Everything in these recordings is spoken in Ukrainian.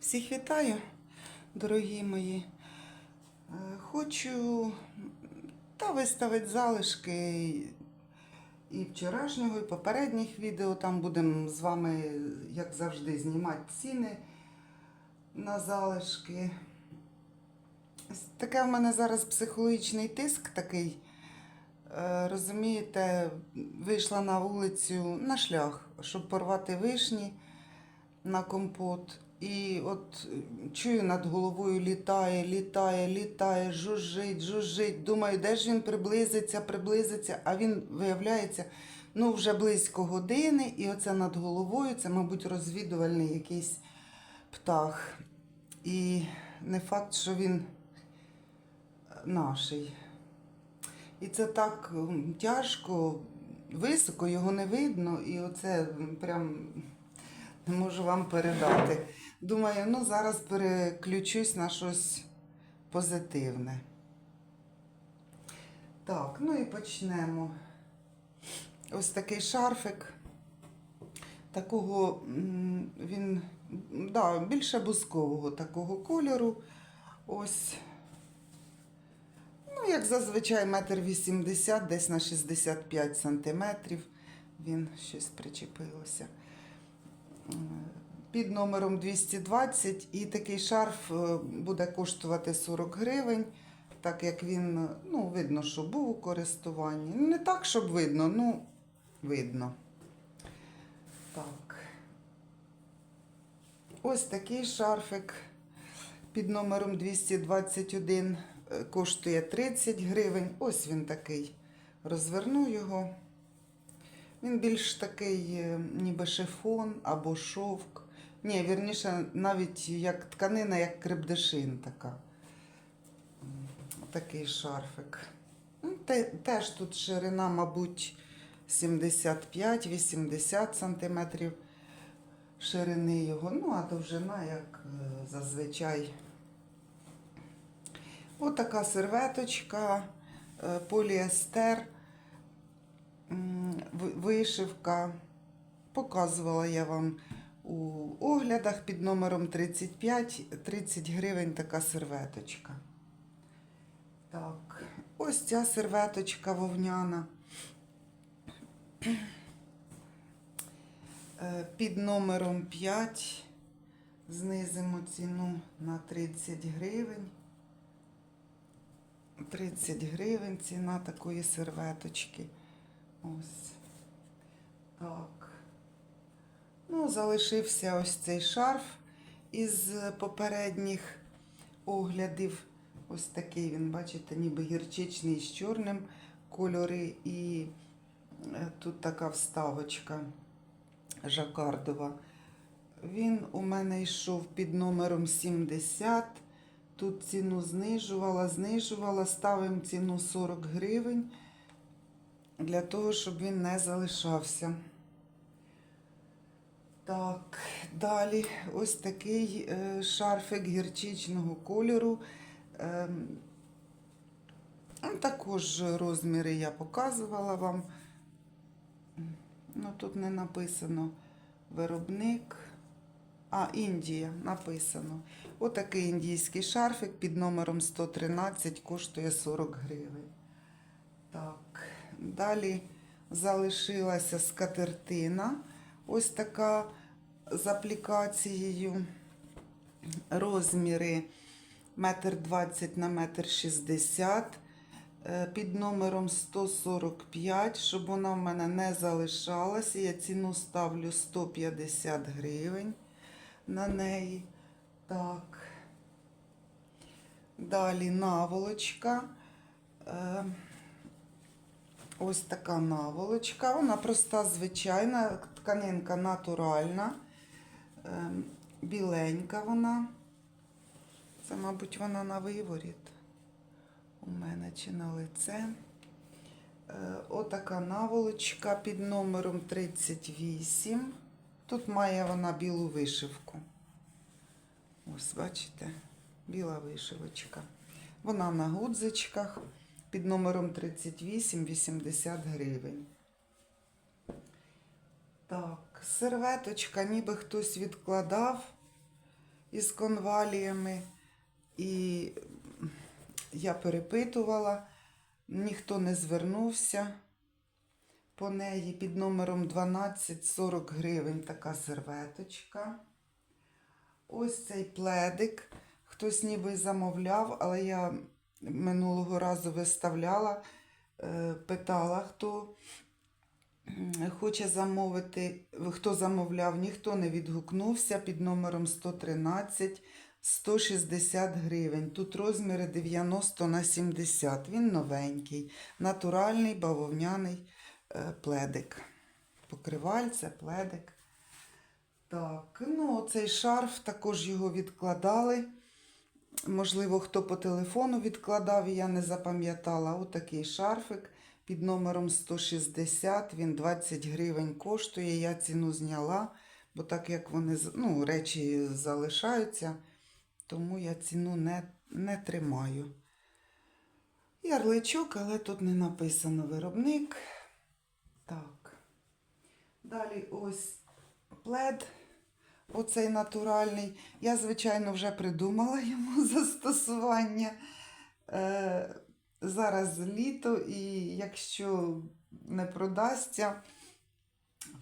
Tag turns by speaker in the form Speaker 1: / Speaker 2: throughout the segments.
Speaker 1: Всіх вітаю, дорогі мої. Е, Хочу та виставити залишки і вчорашнього, і попередніх відео. Там будемо з вами, як завжди, знімати ціни на залишки. Таке в мене зараз психологічний тиск такий. Е, Розумієте, вийшла на вулицю на шлях, щоб порвати вишні на компот. І от е, чую над головою літає, літає, літає, жужжить, жужжить. Думаю, де ж він приблизиться, приблизиться, а він виявляється ну, вже близько години, і оце над головою це, мабуть, розвідувальний якийсь птах. І не факт, що він наший. І це так тяжко, високо, його не видно, і оце прям не можу вам передати. Думаю, ну зараз переключусь на щось позитивне. Так, ну і почнемо. Ось такий шарфик. Такого він да, більше бускового такого кольору. Ось. Ну, як зазвичай, метр вісімдесят, десь на 65 сантиметрів. Він щось причепилося. Під номером 220 і такий шарф е, буде коштувати 40 гривень, так як він, е, ну, видно, що був у користуванні. Не так, щоб видно, ну, видно. Так. Ось такий шарфик під номером 221 е, коштує 30 гривень. Ось він такий. Розверну його. Він більш такий, ніби шифон або шовк. Ні, вірніше, навіть як тканина, як крепдешин така. Такий шарфик. Ну, Теж тут ширина, мабуть, 75-80 сантиметрів ширини його. Ну, а довжина, як е, зазвичай. Отака серветочка, е, поліестер, вишивка. Показувала я вам у оглядах під номером 35, 30 гривень така серветочка. Так, ось ця серветочка вовняна. Е, Під номером 5 знизимо ціну на 30 гривень. 30 гривень ціна такої серветочки. Ось. Так. Ну, залишився ось цей шарф із попередніх оглядів. Ось такий він, бачите, ніби гірчичний з чорним кольори. І е, тут така вставочка жакардова. Він у мене йшов під номером 70. Тут ціну знижувала, знижувала, ставимо ціну 40 гривень для того, щоб він не залишався. Так, далі ось такий е, шарфик гірчичного кольору. Ем, ну, також розміри я показувала вам. Ну, тут не написано виробник. А, Індія написано. Отакий індійський шарфик під номером 113 коштує 40 гривень. Так, далі залишилася скатертина. Ось така з аплікацією. Розміри 1,20 на 1,60 м під номером 145, щоб вона в мене не залишалася. Я ціну ставлю 150 гривень на неї. Так. Далі наволочка. Е, Ось така наволочка. Вона проста, звичайна, тканинка натуральна, е, біленька вона. Це, мабуть, вона на виворіт у мене чи на лице. Е, Отака наволочка під номером 38. Тут має вона білу вишивку. Ось, бачите, біла вишивочка. Вона на гудзичках під номером 38 80 гривень. Так, серветочка, ніби хтось відкладав. із конваліями. І я перепитувала, ніхто не звернувся по неї під номером 1240 гривень така серветочка. Ось цей пледик. Хтось ніби замовляв, але я минулого разу виставляла, е, питала, хто хоче замовити, хто замовляв, ніхто не відгукнувся під номером 113 160 гривень. Тут розміри 90 на 70. Він новенький, натуральний бавовняний е, пледик. Покривальце, пледик. Так, ну цей шарф також його відкладали. Можливо, хто по телефону відкладав, і я не запам'ятала. Отакий шарфик під номером 160. Він 20 гривень коштує. Я ціну зняла, бо так як вони ну, речі залишаються, тому я ціну не, не тримаю. Ярличок, але тут не написано виробник. Так. Далі ось плед. Оцей натуральний. Я, звичайно, вже придумала йому застосування. Е, зараз літо, і якщо не продасться,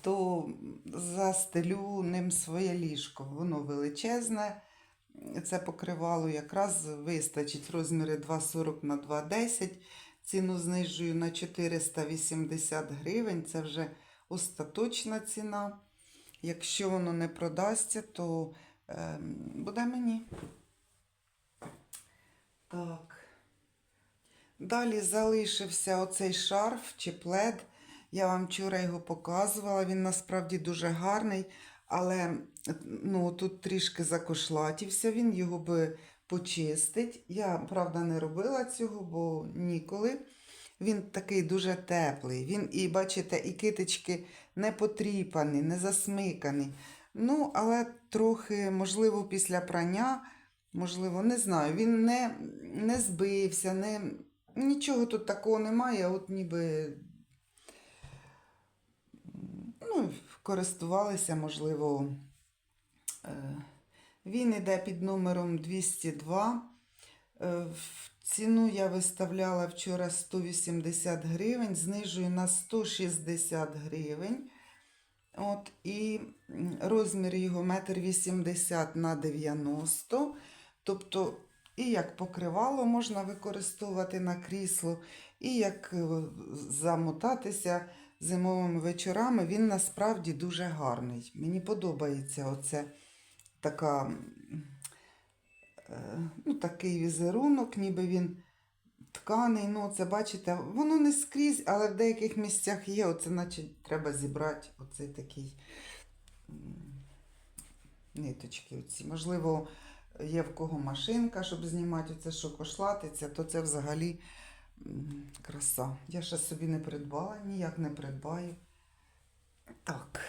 Speaker 1: то застелю ним своє ліжко. Воно величезне. Це покривало якраз вистачить розміри 2,40 на 2,10. Ціну знижую на 480 гривень. Це вже остаточна ціна. Якщо воно не продасться, то е, буде мені. Так. Далі залишився оцей шарф чи плед. Я вам вчора його показувала. Він насправді дуже гарний, але ну, тут трішки закошлатівся. Він його би почистить. Я, правда, не робила цього, бо ніколи. Він такий дуже теплий. Він, і бачите, і китички не потріпані, не засмикані. Ну, але трохи, можливо, після прання, можливо, не знаю. Він не, не збився, не, нічого тут такого немає, от ніби ну, користувалися, можливо. Е, Він іде під номером 202. Е, ціну я виставляла вчора 180 гривень, знижую на 160 гривень. От, і розмір його 1,80 на 90 Тобто, і як покривало можна використовувати на крісло, і як е, замотатися зимовими вечорами. Він насправді дуже гарний. Мені подобається оце така, е, ну, такий візерунок, ніби він тканий. Ну, це бачите, воно не скрізь, але в деяких місцях є. Оце, наче треба зібрати оцей такий ниточки. Оці. Можливо, є в кого машинка, щоб знімати оце, що кошлатиться, то це взагалі краса. Я ще собі не придбала, ніяк не придбаю. Так.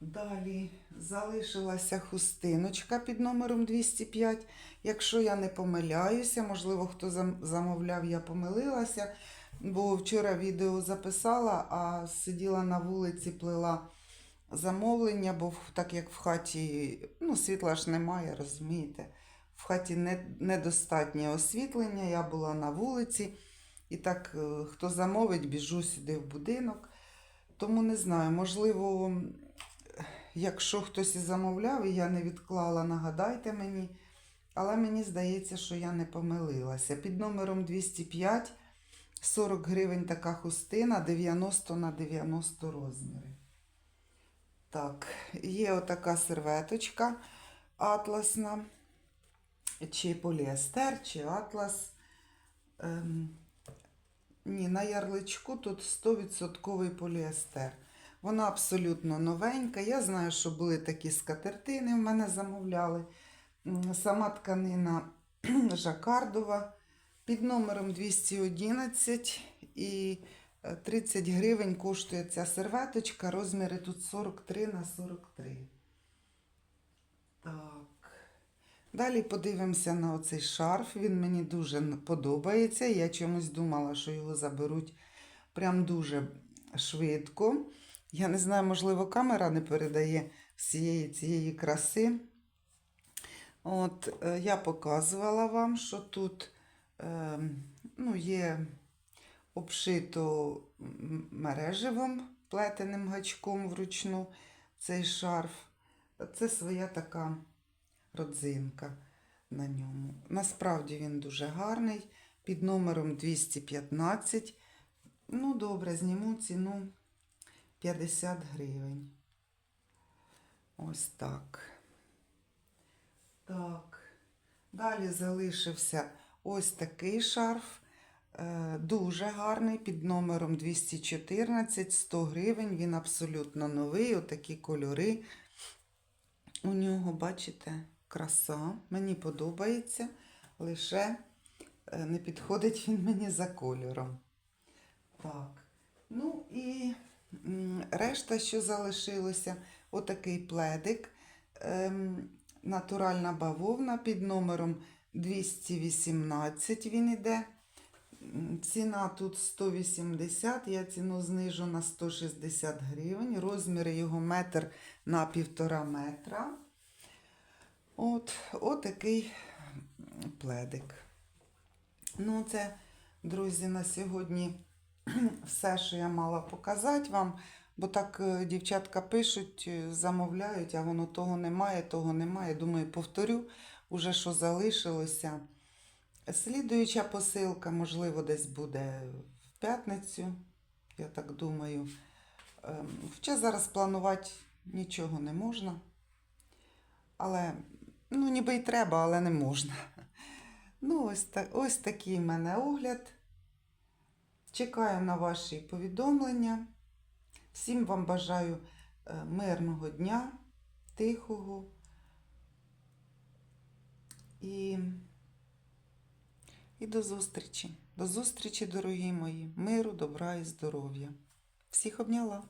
Speaker 1: Далі залишилася хустиночка під номером 205. Якщо я не помиляюся, можливо, хто замовляв, я помилилася, бо вчора відео записала, а сиділа на вулиці, плела замовлення, бо так як в хаті ну, світла ж немає, розумієте? В хаті не, недостатнє освітлення, я була на вулиці, і так, е, хто замовить, біжу сюди в будинок. Тому не знаю, можливо, якщо хтось і замовляв, і я не відклала, нагадайте мені. Але мені здається, що я не помилилася. Під номером 205 40 гривень така хустина, 90 на 90 розміри. Так, є отака серветочка атласна, чи поліестер, чи атлас. Ем, ні, на ярличку тут 100% поліестер. Вона абсолютно новенька. Я знаю, що були такі скатертини, в мене замовляли. Сама тканина жакардова під номером 211 і 30 гривень коштує ця серветочка. Розміри тут 43 на 43. Так. Далі подивимося на оцей шарф. Він мені дуже подобається. Я чомусь думала, що його заберуть прям дуже швидко. Я не знаю, можливо, камера не передає всієї цієї краси. От, е, я показувала вам, що тут е, ну, є обшито м- мережевим плетеним гачком вручну цей шарф. Це своя така родзинка на ньому. Насправді він дуже гарний, під номером 215. Ну, добре, зніму ціну 50 гривень. Ось так. Так. Далі залишився ось такий шарф. Е, Дуже гарний під номером 214, 100 гривень. Він абсолютно новий. Отакі кольори. У нього, бачите, краса. Мені подобається. Лише е, не підходить він мені за кольором. Так. Ну і решта, що залишилося, отакий пледик. Ем, натуральна бавовна під номером 218 він іде. Ціна тут 180, я ціну знижу на 160 гривень. Розміри його метр на півтора метра. От, отакий пледик. Ну, це, друзі, на сьогодні все, що я мала показати вам. Бо так е, дівчатка пишуть, е, замовляють, а воно того немає, того немає. Думаю, повторю, уже що залишилося. Слідуюча посилка, можливо, десь буде в п'ятницю, я так думаю. Ем, Хоча зараз планувати нічого не можна. Але, ну, ніби й треба, але не можна. Ну, ось, ось такий в мене огляд. Чекаю на ваші повідомлення. Всім вам бажаю е, мирного дня, тихого. І, і до зустрічі. До зустрічі, дорогі мої. Миру, добра і здоров'я. Всіх обняла.